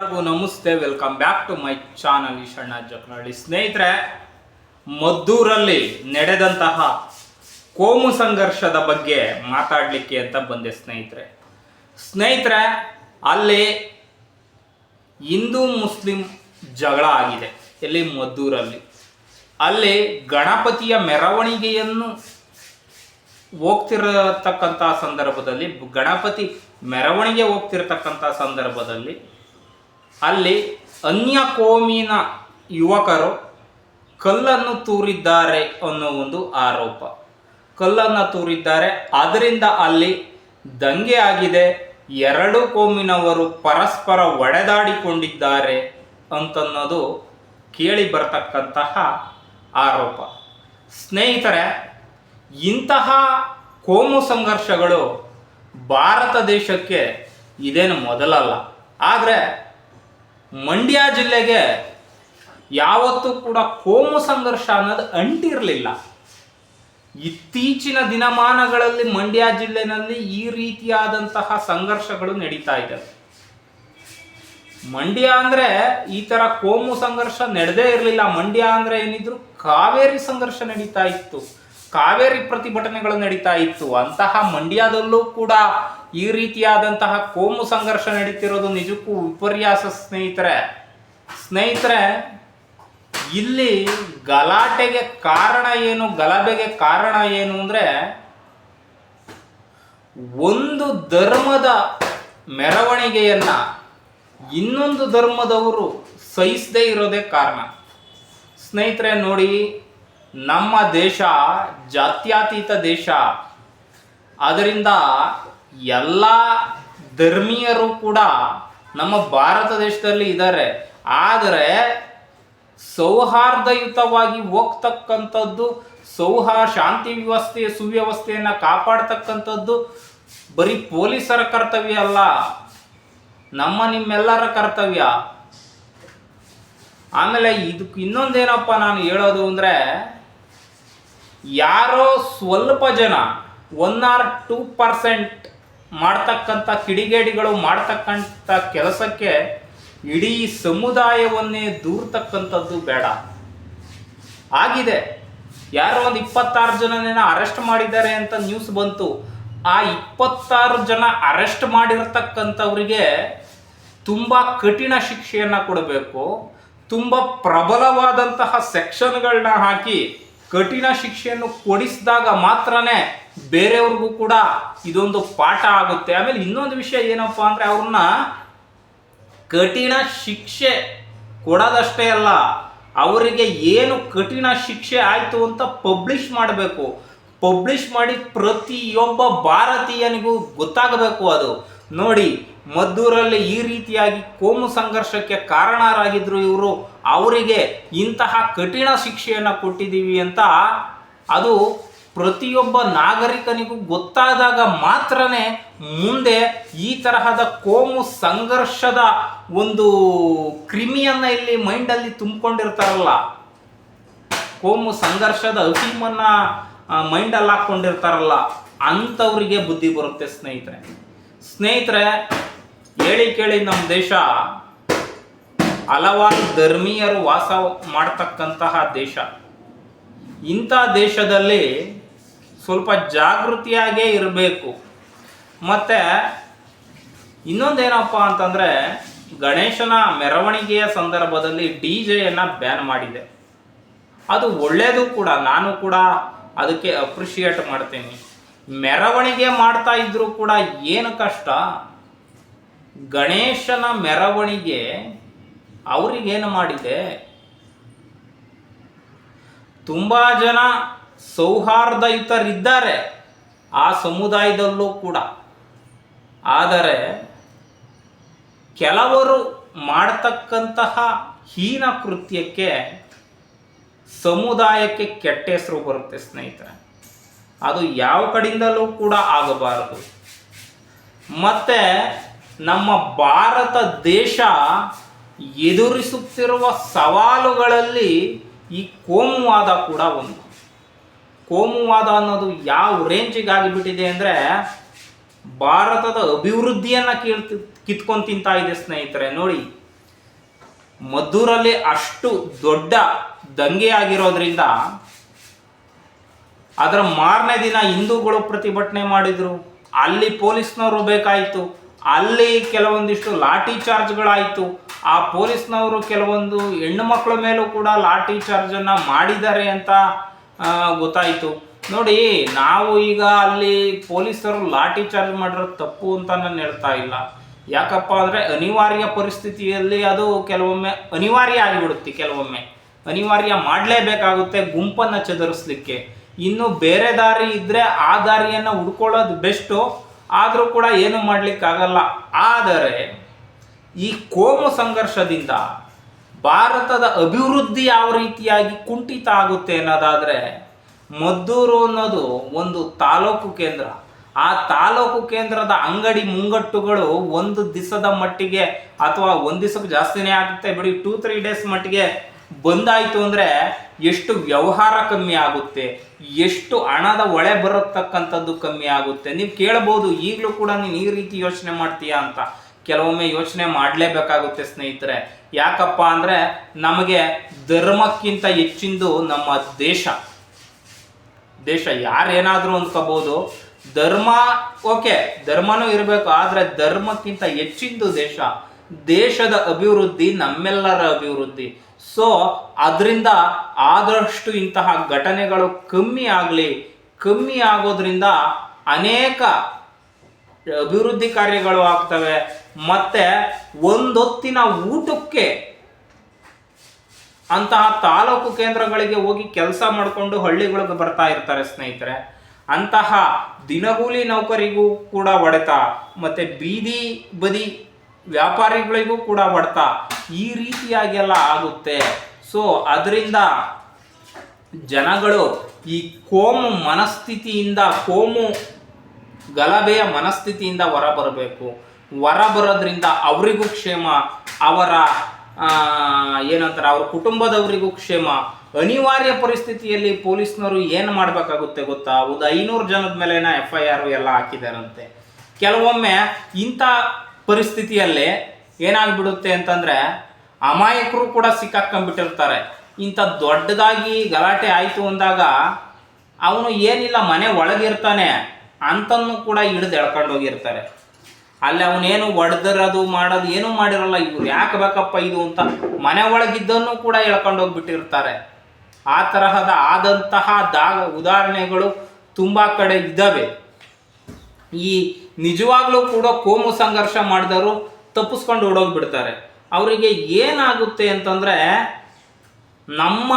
ಎಲ್ಲರಿಗೂ ನಮಸ್ತೆ welcome back to my channel Eshanna Jakanahalli ಸ್ನೇಹಿತರೆ, ಮದ್ದೂರಲ್ಲಿ ನಡೆದಂತಹ ಕೋಮು ಸಂಘರ್ಷದ ಬಗ್ಗೆ ಮಾತಾಡಲಿಕ್ಕೆ ಅಂತ ಬಂದೆ ಸ್ನೇಹಿತರೆ. ಸ್ನೇಹಿತರೆ, ಅಲ್ಲಿ ಹಿಂದೂ ಮುಸ್ಲಿಂ ಜಗಳ ಆಗಿದೆ ಎಲ್ಲಿ ಮದ್ದೂರಲ್ಲಿ. ಅಲ್ಲಿ ಗಣಪತಿಯ ಮೆರವಣಿಗೆಯನ್ನು ಹೋಗ್ತಿರತಕ್ಕಂಥ ಸಂದರ್ಭದಲ್ಲಿ, ಗಣಪತಿ ಮೆರವಣಿಗೆ ಹೋಗ್ತಿರತಕ್ಕಂಥ ಸಂದರ್ಭದಲ್ಲಿ ಅಲ್ಲಿ ಅನ್ಯ ಕೋಮಿನ ಯುವಕರು ಕಲ್ಲನ್ನು ತೂರಿದ್ದಾರೆ ಅನ್ನೋ ಒಂದು ಆರೋಪ. ಕಲ್ಲನ್ನು ತೂರಿದ್ದಾರೆ. ಅದರಿಂದ ಅಲ್ಲಿ ದಂಗೆ ಆಗಿದೆ. ಎರಡು ಕೋಮಿನವರು ಪರಸ್ಪರ ಒಡೆದಾಡಿಕೊಂಡಿದ್ದಾರೆ ಅಂತನ್ನೋದು ಕೇಳಿ ಬರ್ತಕ್ಕಂತಹ ಆರೋಪ. ಸ್ನೇಹಿತರೆ, ಇಂತಹ ಕೋಮು ಸಂಘರ್ಷಗಳು ಭಾರತ ದೇಶಕ್ಕೆ ಇದೇನು ಮೊದಲಲ್ಲ. ಆದರೆ ಮಂಡ್ಯ ಜಿಲ್ಲೆಗೆ ಯಾವತ್ತೂ ಕೂಡ ಕೋಮು ಸಂಘರ್ಷ ಅನ್ನೋದು ಅಂಟಿರಲಿಲ್ಲ. ಇತ್ತೀಚಿನ ದಿನಮಾನಗಳಲ್ಲಿ ಮಂಡ್ಯ ಜಿಲ್ಲೆನಲ್ಲಿ ಈ ರೀತಿಯಾದಂತಹ ಸಂಘರ್ಷಗಳು ನಡೀತಾ ಇದ್ದಾವೆ ಮಂಡ್ಯ ಅಂದ್ರೆ ಈ ತರ ಕೋಮು ಸಂಘರ್ಷ ನಡೆದೇ ಇರಲಿಲ್ಲ. ಮಂಡ್ಯ ಅಂದ್ರೆ ಏನಿದ್ರು ಕಾವೇರಿ ಸಂಘರ್ಷ ನಡೀತಾ ಇತ್ತು. ಕಾವೇರಿ ಪ್ರತಿಭಟನೆಗಳು ನಡೀತಾ ಇತ್ತು. ಅಂತಹ ಮಂಡ್ಯದಲ್ಲೂ ಕೂಡ ಈ ರೀತಿಯಾದಂತಹ ಕೋಮು ಸಂಘರ್ಷ ನಡೀತಿರೋದು ನಿಜಕ್ಕೂ ವಿಪರ್ಯಾಸ ಸ್ನೇಹಿತರೆ. ಸ್ನೇಹಿತರೆ, ಇಲ್ಲಿ ಗಲಾಟೆಗೆ ಕಾರಣ ಏನು, ಗಲಭೆಗೆ ಕಾರಣ ಏನು ಅಂದ್ರೆ, ಒಂದು ಧರ್ಮದ ಮೆರವಣಿಗೆಯನ್ನು ಇನ್ನೊಂದು ಧರ್ಮದವರು ಸಹಿಸದೇ ಇರೋದೇ ಕಾರಣ. ಸ್ನೇಹಿತರೆ, ನೋಡಿ ನಮ್ಮ ದೇಶ ಜಾತ್ಯತೀತ ದೇಶ. ಅದರಿಂದ ಎಲ್ಲ ಧರ್ಮೀಯರು ಕೂಡ ನಮ್ಮ ಭಾರತ ದೇಶದಲ್ಲಿ ಇದ್ದಾರೆ. ಆದರೆ ಸೌಹಾರ್ದಯುತವಾಗಿ ಹೋಗ್ತಕ್ಕಂಥದ್ದು, ಸೌಹಾ ಶಾಂತಿ ವ್ಯವಸ್ಥೆ, ಸುವ್ಯವಸ್ಥೆಯನ್ನು ಕಾಪಾಡ್ತಕ್ಕಂಥದ್ದು ಬರೀ ಪೊಲೀಸರ ಕರ್ತವ್ಯ ಅಲ್ಲ. ನಮ್ಮ ನಿಮ್ಮೆಲ್ಲರ ಕರ್ತವ್ಯ. ಆಮೇಲೆ ಇದಕ್ಕೆ ಇನ್ನೊಂದೇನಪ್ಪ ನಾನು ಹೇಳೋದು ಅಂದರೆ ಯಾರೋ ಸ್ವಲ್ಪ ಜನ ಒನ್ ಆರ್ ಟೂ ಪರ್ಸೆಂಟ್ ಮಾಡ್ತಕ್ಕಂಥ ಕಿಡಿಗೇಡಿಗಳು ಮಾಡ್ತಕ್ಕಂಥ ಕೆಲಸಕ್ಕೆ ಇಡೀ ಸಮುದಾಯವನ್ನೇ ದೂರ್ತಕ್ಕಂಥದ್ದು ಬೇಡ. ಆಗಿದೆ. ಯಾರೋ ಒಂದು ಇಪ್ಪತ್ತಾರು ಜನನೇನ ಅರೆಸ್ಟ್ ಮಾಡಿದ್ದಾರೆ ಅಂತ ನ್ಯೂಸ್ ಬಂತು. ಆ ಇಪ್ಪತ್ತಾರು ಜನ ಅರೆಸ್ಟ್ ಮಾಡಿರ್ತಕ್ಕಂಥವ್ರಿಗೆ ತುಂಬ ಕಠಿಣ ಶಿಕ್ಷೆಯನ್ನು ಕೊಡಬೇಕು. ತುಂಬ ಪ್ರಬಲವಾದಂತಹ ಸೆಕ್ಷನ್ಗಳನ್ನ ಹಾಕಿ ಕಠಿಣ ಶಿಕ್ಷೆಯನ್ನು ಕೊಡಿಸಿದಾಗ ಮಾತ್ರನೇ ಬೇರೆಯವ್ರಿಗೂ ಕೂಡ ಇದೊಂದು ಪಾಠ ಆಗುತ್ತೆ. ಆಮೇಲೆ ಇನ್ನೊಂದು ವಿಷಯ ಏನಪ್ಪ ಅಂದರೆ ಅವ್ರನ್ನ ಕಠಿಣ ಶಿಕ್ಷೆ ಕೊಡೋದಷ್ಟೇ ಅಲ್ಲ, ಅವರಿಗೆ ಏನು ಕಠಿಣ ಶಿಕ್ಷೆ ಆಯಿತು ಅಂತ ಪಬ್ಲಿಷ್ ಮಾಡಬೇಕು. ಪಬ್ಲಿಷ್ ಮಾಡಿ ಪ್ರತಿಯೊಬ್ಬ ಭಾರತೀಯನಿಗೂ ಗೊತ್ತಾಗಬೇಕು ಅದು. ನೋಡಿ, ಮದ್ದೂರಲ್ಲಿ ಈ ರೀತಿಯಾಗಿ ಕೋಮು ಸಂಘರ್ಷಕ್ಕೆ ಕಾರಣರಾಗಿದ್ರು ಇವರು. ಅವರಿಗೆ ಇಂತಹ ಕಠಿಣ ಶಿಕ್ಷೆಯನ್ನು ಕೊಟ್ಟಿದ್ದೀವಿ ಅಂತ ಅದು ಪ್ರತಿಯೊಬ್ಬ ನಾಗರಿಕನಿಗೂ ಗೊತ್ತಾದಾಗ ಮಾತ್ರನೇ ಮುಂದೆ ಈ ತರಹದ ಕೋಮು ಸಂಘರ್ಷದ ಒಂದು ಕ್ರಿಮಿಯನ್ನು ಇಲ್ಲಿ ಮೈಂಡಲ್ಲಿ ತುಂಬಿಕೊಂಡಿರ್ತಾರಲ್ಲ. ಕೋಮು ಸಂಘರ್ಷದ ಅಫೀಮನ್ನು ಮೈಂಡಲ್ಲಿ ಹಾಕ್ಕೊಂಡಿರ್ತಾರಲ್ಲ, ಅಂಥವ್ರಿಗೆ ಬುದ್ಧಿ ಬರುತ್ತೆ ಸ್ನೇಹಿತರೆ. ಸ್ನೇಹಿತರೆ, ಹೇಳಿ ಕೇಳಿ ನಮ್ಮ ದೇಶ ಹಲವಾರು ಧರ್ಮೀಯರು ವಾಸ ಮಾಡ್ತಕ್ಕಂತಹ ದೇಶ. ಇಂಥ ದೇಶದಲ್ಲಿ ಸ್ವಲ್ಪ ಜಾಗೃತಿಯಾಗೇ ಇರಬೇಕು. ಮತ್ತು ಇನ್ನೊಂದೇನಪ್ಪ ಅಂತಂದರೆ ಗಣೇಶನ ಮೆರವಣಿಗೆಯ ಸಂದರ್ಭದಲ್ಲಿ ಡಿ ಜೆಯನ್ನು ಬ್ಯಾನ್ ಮಾಡಿದೆ. ಅದು ಒಳ್ಳೆಯದು ಕೂಡ, ನಾನು ಕೂಡ ಅದಕ್ಕೆ ಅಪ್ರಿಷಿಯೇಟ್ ಮಾಡ್ತೀನಿ. ಮೆರವಣಿಗೆ ಮಾಡ್ತಾ ಇದ್ರೂ ಕೂಡ ಏನು ಕಷ್ಟ? ಗಣೇಶನ ಮೆರವಣಿಗೆ ಅವರಿಗೇನು ಮಾಡಿದೆ? ತುಂಬ ಜನ ಸೌಹಾರ್ದಯುತರಿದ್ದಾರೆ ಆ ಸಮುದಾಯದಲ್ಲೂ ಕೂಡ. ಆದರೆ ಕೆಲವರು ಮಾಡತಕ್ಕಂತಹ ಹೀನ ಕೃತ್ಯಕ್ಕೆ ಸಮುದಾಯಕ್ಕೆ ಕೆಟ್ಟ ಹೆಸರು ಬರುತ್ತೆ ಸ್ನೇಹಿತರೆ. ಅದು ಯಾವ ಕಡೆಯಿಂದಲೂ ಕೂಡ ಆಗಬಾರದು. ಮತ್ತೆ ನಮ್ಮ ಭಾರತ ದೇಶ ಎದುರಿಸುತ್ತಿರುವ ಸವಾಲುಗಳಲ್ಲಿ ಈ ಕೋಮುವಾದ ಕೂಡ ಒಂದು. ಕೋಮುವಾದ ಅನ್ನೋದು ಯಾವ ರೇಂಜಿಗೆ ಆಗಿಬಿಟ್ಟಿದೆ ಅಂದರೆ ಭಾರತದ ಅಭಿವೃದ್ಧಿಯನ್ನು ಕೀಳ್ತಿ, ಕಿತ್ಕೊಂಡು ತಿಂತಾ ಇದೆ ಸ್ನೇಹಿತರೆ, ನೋಡಿ. ಮದ್ದೂರಲ್ಲಿ ಅಷ್ಟು ದೊಡ್ಡ ದಂಗೆ ಆಗಿರೋದ್ರಿಂದ ಅದರ ಮಾರನೇ ದಿನ ಹಿಂದೂಗಳು ಪ್ರತಿಭಟನೆ ಮಾಡಿದ್ರು. ಅಲ್ಲಿ ಪೊಲೀಸ್ನವರು ಬೇಕಾಯಿತು. ಅಲ್ಲಿ ಕೆಲವೊಂದಿಷ್ಟು ಲಾಠಿ ಚಾರ್ಜ್ಗಳಾಯಿತು. ಆ ಪೊಲೀಸ್ನವರು ಕೆಲವೊಂದು ಹೆಣ್ಣು ಮಕ್ಕಳ ಮೇಲೂ ಕೂಡ ಲಾಠಿ ಚಾರ್ಜನ್ನು ಮಾಡಿದ್ದಾರೆ ಅಂತ ಗೊತ್ತಾಯಿತು. ನೋಡಿ, ನಾವು ಈಗ ಅಲ್ಲಿ ಪೊಲೀಸರು ಲಾಠಿ ಚಾರ್ಜ್ ಮಾಡಿರೋ ತಪ್ಪು ಅಂತ ನಾನು ಹೇಳ್ತಾ ಇಲ್ಲ. ಯಾಕಪ್ಪ ಅಂದರೆ ಅನಿವಾರ್ಯ ಪರಿಸ್ಥಿತಿಯಲ್ಲಿ ಅದು ಕೆಲವೊಮ್ಮೆ ಅನಿವಾರ್ಯ ಆಗಿಬಿಡುತ್ತೆ, ಕೆಲವೊಮ್ಮೆ. ಅನಿವಾರ್ಯ ಮಾಡಲೇಬೇಕಾಗುತ್ತೆ ಗುಂಪನ್ನು ಚದುರಿಸ್ಲಿಕ್ಕೆ. ಇನ್ನು ಬೇರೆ ದಾರಿ ಇದ್ದರೆ ಆ ದಾರಿಯನ್ನು ಹುಡ್ಕೊಳ್ಳೋದು ಬೆಸ್ಟು. ಆದರೂ ಕೂಡ ಏನು ಮಾಡಲಿಕ್ಕಾಗಲ್ಲ. ಆದರೆ ಈ ಕೋಮು ಸಂಘರ್ಷದಿಂದ ಭಾರತದ ಅಭಿವೃದ್ಧಿ ಯಾವ ರೀತಿಯಾಗಿ ಕುಂಠಿತ ಆಗುತ್ತೆ ಅನ್ನೋದಾದರೆ ಮದ್ದೂರು ಅನ್ನೋದು ಒಂದು ತಾಲೂಕು ಕೇಂದ್ರ. ಆ ತಾಲೂಕು ಕೇಂದ್ರದ ಅಂಗಡಿ ಮುಂಗಟ್ಟುಗಳು ಒಂದು ದಿವಸದ ಮಟ್ಟಿಗೆ ಅಥವಾ ಒಂದು ದಿವಸಕ್ಕೆ ಜಾಸ್ತಿನೇ ಆಗುತ್ತೆ. ಬಿಡಿ ಟೂ ತ್ರೀ ಡೇಸ್ ಮಟ್ಟಿಗೆ ಬಂದಾಯಿತು ಅಂದರೆ ಎಷ್ಟು ವ್ಯವಹಾರ ಕಮ್ಮಿ ಆಗುತ್ತೆ, ಎಷ್ಟು ಹಣದ ಒಳೆ ಬರತಕ್ಕಂಥದ್ದು ಕಮ್ಮಿ ಆಗುತ್ತೆ. ನೀವು ಕೇಳಬಹುದು ಈಗಲೂ ಕೂಡ ನೀನು ಈ ರೀತಿ ಯೋಚನೆ ಮಾಡ್ತೀಯಾ ಅಂತ. ಕೆಲವೊಮ್ಮೆ ಯೋಚನೆ ಮಾಡಲೇಬೇಕಾಗುತ್ತೆ ಸ್ನೇಹಿತರೆ. ಯಾಕಪ್ಪ ಅಂದರೆ ನಮಗೆ ಧರ್ಮಕ್ಕಿಂತ ಹೆಚ್ಚಿಂದು ನಮ್ಮ ದೇಶ. ದೇಶ ಯಾರೇನಾದರೂ ಅಂದ್ಕೋಬೋದು ಧರ್ಮ, ಓಕೆ, ಧರ್ಮನೂ ಇರಬೇಕು, ಆದರೆ ಧರ್ಮಕ್ಕಿಂತ ಹೆಚ್ಚಿಂದು ದೇಶ ದೇಶದ ಅಭಿವೃದ್ಧಿ, ನಮ್ಮೆಲ್ಲರ ಅಭಿವೃದ್ಧಿ. ಸೊ ಅದರಿಂದ ಆದಷ್ಟು ಇಂತಹ ಘಟನೆಗಳು ಕಮ್ಮಿ ಆಗಲಿ, ಕಮ್ಮಿ ಆಗೋದ್ರಿಂದ ಅನೇಕ ಅಭಿವೃದ್ಧಿ ಕಾರ್ಯಗಳು ಆಗ್ತವೆ. ಮತ್ತೆ ಒಂದೊತ್ತಿನ ಊಟಕ್ಕೆ ಅಂತಹ ತಾಲೂಕು ಕೇಂದ್ರಗಳಿಗೆ ಹೋಗಿ ಕೆಲಸ ಮಾಡಿಕೊಂಡು ಹಳ್ಳಿಗಳಿಗೆ ಬರ್ತಾ ಇರ್ತಾರೆ ಸ್ನೇಹಿತರೆ. ಅಂತಹ ದಿನಗೂಲಿ ನೌಕರಿಗೂ ಕೂಡ ಹೊಡೆತ, ಮತ್ತೆ ಬೀದಿ ಬದಿ ವ್ಯಾಪಾರಿಗಳಿಗೂ ಕೂಡ ಹೊಡೆತ ಈ ರೀತಿಯಾಗೆಲ್ಲ ಆಗುತ್ತೆ. ಸೊ ಅದರಿಂದ ಜನಗಳು ಈ ಕೋಮು ಮನಸ್ಥಿತಿಯಿಂದ, ಕೋಮು ಗಲಭೆಯ ಮನಸ್ಥಿತಿಯಿಂದ ಹೊರಬರಬೇಕು. ಹೊರ ಬರೋದ್ರಿಂದ ಅವರಿಗೂ ಕ್ಷೇಮ, ಅವರ ಏನಂತಾರೆ, ಅವ್ರ ಕುಟುಂಬದವರಿಗೂ ಕ್ಷೇಮ. ಅನಿವಾರ್ಯ ಪರಿಸ್ಥಿತಿಯಲ್ಲಿ ಪೊಲೀಸ್ನವರು ಏನು ಮಾಡಬೇಕಾಗುತ್ತೆ ಗೊತ್ತಾ? ಒಂದು ಐನೂರು ಜನದ ಮೇಲೆನ ಎಫ್ ಐ ಆರ್ ಎಲ್ಲ ಹಾಕಿದಾರಂತೆ. ಕೆಲವೊಮ್ಮೆ ಇಂಥ ಪರಿಸ್ಥಿತಿಯಲ್ಲಿ ಏನಾಗ್ಬಿಡುತ್ತೆ ಅಂತಂದರೆ ಅಮಾಯಕರು ಕೂಡ ಸಿಕ್ಕಾಕೊಂಡ್ಬಿಟ್ಟಿರ್ತಾರೆ ಇಂಥ ದೊಡ್ಡದಾಗಿ ಗಲಾಟೆ ಆಯಿತು ಅಂದಾಗ ಅವನು ಏನಿಲ್ಲ, ಮನೆ ಒಳಗಿರ್ತಾನೆ ಅಂತನೂ ಕೂಡ ಹಿಡಿದು ಎಳ್ಕೊಂಡು ಹೋಗಿರ್ತಾರೆ ಅಲ್ಲಿ ಅವನೇನು ಒಡೆದಿರೋದು ಮಾಡೋದು ಏನೂ ಮಾಡಿರಲ್ಲ ಇವ್ರು. ಯಾಕೆ ಬೇಕಪ್ಪ ಇದು ಅಂತ ಮನೆ ಒಳಗಿದ್ದನ್ನು ಕೂಡ ಎಳ್ಕೊಂಡು ಹೋಗ್ಬಿಟ್ಟಿರ್ತಾರೆ. ಆ ತರಹದ ಆದಂತಹ ದಾಗ ಉದಾಹರಣೆಗಳು ತುಂಬ ಕಡೆ ಇದ್ದಾವೆ ಈ ನಿಜವಾಗ್ಲೂ ಕೂಡ ಕೋಮು ಸಂಘರ್ಷ ಮಾಡಿದವರು ತಪ್ಪಿಸ್ಕೊಂಡು ಓಡೋಗ್ಬಿಡ್ತಾರೆ. ಅವರಿಗೆ ಏನಾಗುತ್ತೆ ಅಂತಂದರೆ ನಮ್ಮ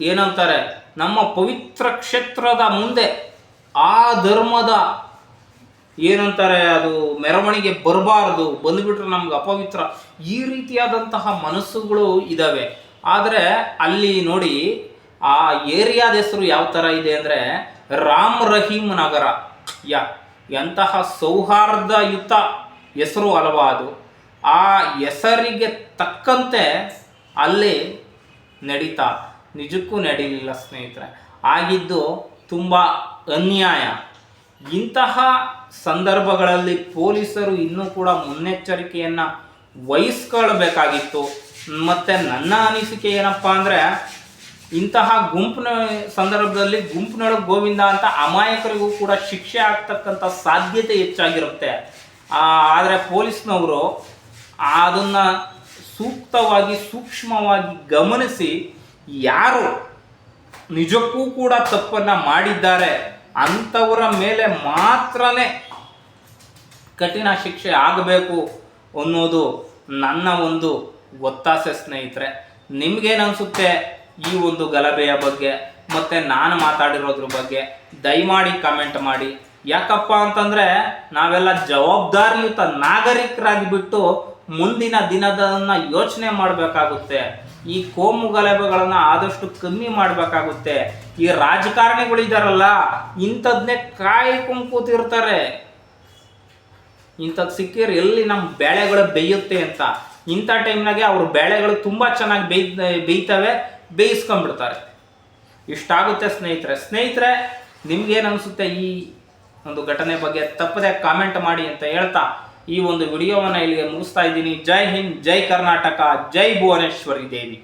ಏನಂತಾರೆ, ನಮ್ಮ ಪವಿತ್ರ ಕ್ಷೇತ್ರದ ಮುಂದೆ ಆ ಧರ್ಮದ ಏನಂತಾರೆ, ಅದು ಮೆರವಣಿಗೆ ಬರಬಾರದು, ಬಂದುಬಿಟ್ರೆ ನಮ್ಗೆ ಅಪವಿತ್ರ. ಈ ರೀತಿಯಾದಂತಹ ಮನಸ್ಸುಗಳು ಇದ್ದಾವೆ ಆದರೆ ಅಲ್ಲಿ ನೋಡಿ, ಆ ಏರಿಯಾದ ಹೆಸರು ಯಾವ ಥರ ಇದೆ ಅಂದರೆ, ರಾಮ್ ರಹೀಮ್ ನಗರ. ಯಾ, ಎಂತಹ ಸೌಹಾರ್ದಯುತ ಹೆಸರು ಅಲ್ವಾ ಅದು. ಆ ಹೆಸರಿಗೆ ತಕ್ಕಂತೆ ಅಲ್ಲಿ ನಡೀತಾ, ನಿಜಕ್ಕೂ ನಡೀಲಿಲ್ಲ ಸ್ನೇಹಿತರೆ. ಆಗಿದ್ದು ತುಂಬ ಅನ್ಯಾಯ. ಇಂತಹ ಸಂದರ್ಭಗಳಲ್ಲಿ ಪೊಲೀಸರು ಇನ್ನೂ ಕೂಡ ಮುನ್ನೆಚ್ಚರಿಕೆಯನ್ನು ವಹಿಸ್ಕೊಳ್ಬೇಕಾಗಿತ್ತು. ಮತ್ತು ನನ್ನ ಅನಿಸಿಕೆ ಏನಪ್ಪ ಅಂದರೆ, ಇಂತಹ ಗುಂಪಿನ ಸಂದರ್ಭದಲ್ಲಿ ಗುಂಪಿನೊಳಗೆ ಗೋವಿಂದ ಅಂತ ಅಮಾಯಕರಿಗೂ ಕೂಡ ಶಿಕ್ಷೆ ಆಗ್ತಕ್ಕಂಥ ಸಾಧ್ಯತೆ ಹೆಚ್ಚಾಗಿರುತ್ತೆ. ಆದರೆ ಪೊಲೀಸ್ನವರು ಅದನ್ನು ಸೂಕ್ತವಾಗಿ, ಸೂಕ್ಷ್ಮವಾಗಿ ಗಮನಿಸಿ ಯಾರು ನಿಜಕ್ಕೂ ಕೂಡ ತಪ್ಪನ್ನು ಮಾಡಿದ್ದಾರೆ ಅಂಥವರ ಮೇಲೆ ಮಾತ್ರನೇ ಕಠಿಣ ಶಿಕ್ಷೆ ಆಗಬೇಕು ಅನ್ನೋದು ನನ್ನ ಒಂದು ಒತ್ತಾಸೆ ಸ್ನೇಹಿತರೆ. ನಿಮ್ಗೇನು ಅನಿಸುತ್ತೆ ಈ ಒಂದು ಗಲಭೆಯ ಬಗ್ಗೆ, ಮತ್ತು ನಾನು ಮಾತಾಡಿರೋದ್ರ ಬಗ್ಗೆ? ದಯಮಾಡಿ ಕಮೆಂಟ್ ಮಾಡಿ. ಯಾಕಪ್ಪ ಅಂತಂದರೆ ನಾವೆಲ್ಲ ಜವಾಬ್ದಾರಿಯುತ ನಾಗರಿಕರಾಗಿ ಬಿಟ್ಟು ಮುಂದಿನ ದಿನದನ್ನು ಯೋಚನೆ ಮಾಡಬೇಕಾಗುತ್ತೆ. ಈ ಕೋಮು ಗಲಭೆಗಳನ್ನು ಆದಷ್ಟು ಕಮ್ಮಿ ಮಾಡಬೇಕಾಗುತ್ತೆ. ಈ ರಾಜಕಾರಣಿಗಳಿದಾರಲ್ಲ, ಇಂಥದ್ನೇ ಕಾಯ್ಕೊಂಡು ಕೂತಿರ್ತಾರೆ. ಇಂಥದ್ದು ಸಿಕ್ಕಿದ್ರೆ ಎಲ್ಲಿ ನಮ್ಮ ಬೆಳೆಗಳು ಬೇಯುತ್ತೆ ಅಂತ. ಇಂಥ ಟೈಮ್ನಾಗೆ ಅವ್ರ ಬೆಳೆಗಳು ತುಂಬ ಚೆನ್ನಾಗಿ ಬೇಯ್, ಬೇಯ್ತವೆ, ಬೇಯಿಸ್ಕೊಂಡ್ಬಿಡ್ತಾರೆ. ಇಷ್ಟಾಗುತ್ತೆ ಸ್ನೇಹಿತರೆ. ಸ್ನೇಹಿತರೆ, ನಿಮ್ಗೇನು ಅನಿಸುತ್ತೆ ಈ ಒಂದು ಘಟನೆ ಬಗ್ಗೆ? ತಪ್ಪದೆ ಕಾಮೆಂಟ್ ಮಾಡಿ ಅಂತ ಹೇಳ್ತಾ ಈ ಒಂದು ವಿಡಿಯೋವನ್ನು ಇಲ್ಲಿಗೆ ಮುಗಿಸ್ತಾ ಇದ್ದೀನಿ. ಜೈ ಹಿಂದ್ ಜೈ ಕರ್ನಾಟಕ ಜೈ ಭುವನೇಶ್ವರಿ ದೇವಿ.